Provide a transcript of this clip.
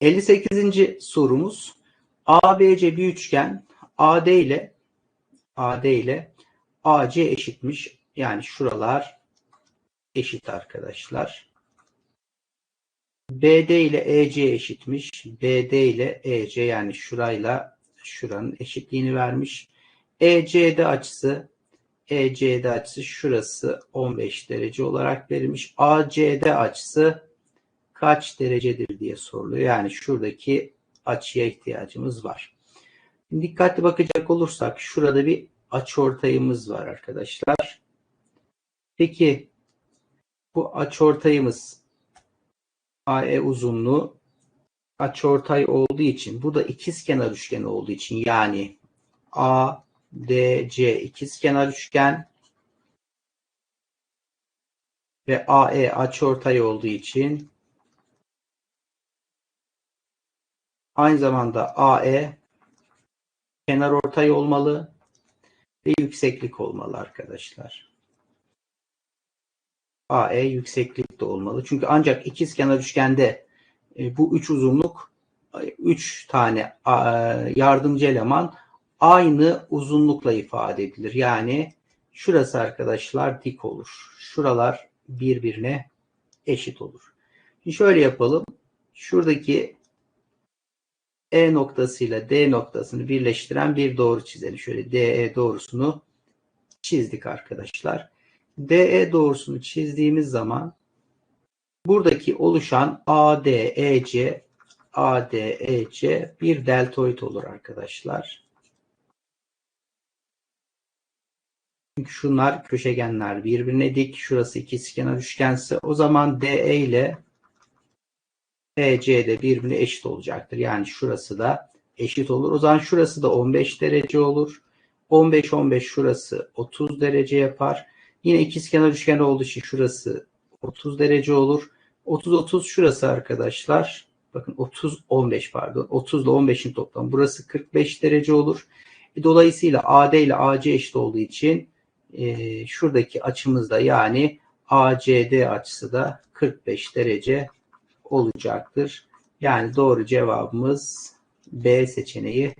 58. sorumuz ABC bir üçgen AD ile AD ile AC eşitmiş. Yani şuralar eşit arkadaşlar. BD ile EC eşitmiş. BD ile EC yani şurayla şuranın eşitliğini vermiş. ECD açısı ECD açısı şurası 15 derece olarak verilmiş. ACD açısı kaç derecedir diye soruluyor. Yani şuradaki açıya ihtiyacımız var. Dikkatli bakacak olursak şurada bir açıortayımız var arkadaşlar. Peki bu açıortayımız AE uzunluğu açıortay olduğu için bu da ikizkenar üçgen olduğu için yani ADC ikizkenar üçgen ve AE açıortay olduğu için aynı zamanda AE kenar ortay olmalı ve yükseklik olmalı arkadaşlar. AE yükseklik de olmalı. Çünkü ancak ikizkenar üçgende e, bu üç uzunluk üç tane yardımcı eleman aynı uzunlukla ifade edilir. Yani şurası arkadaşlar dik olur. Şuralar birbirine eşit olur. Şimdi şöyle yapalım. Şuradaki E noktasıyla D noktasını birleştiren bir doğru çizelim. Şöyle DE doğrusunu çizdik arkadaşlar. DE doğrusunu çizdiğimiz zaman buradaki oluşan ADEC ADEC bir deltoid olur arkadaşlar. Çünkü şunlar köşegenler birbirine dik. Şurası ikizkenar üçgense o zaman DE ile EC de birbirine eşit olacaktır. Yani şurası da eşit olur. O zaman şurası da 15 derece olur. 15 15 şurası 30 derece yapar. Yine ikizkenar üçgen olduğu için şurası 30 derece olur. 30 30 şurası arkadaşlar. Bakın 30 15 pardon. 30 ile 15'in toplamı. Burası 45 derece olur. E, dolayısıyla AD ile AC eşit olduğu için e, şuradaki açımız da yani ACD açısı da 45 derece olacaktır. Yani doğru cevabımız B seçeneği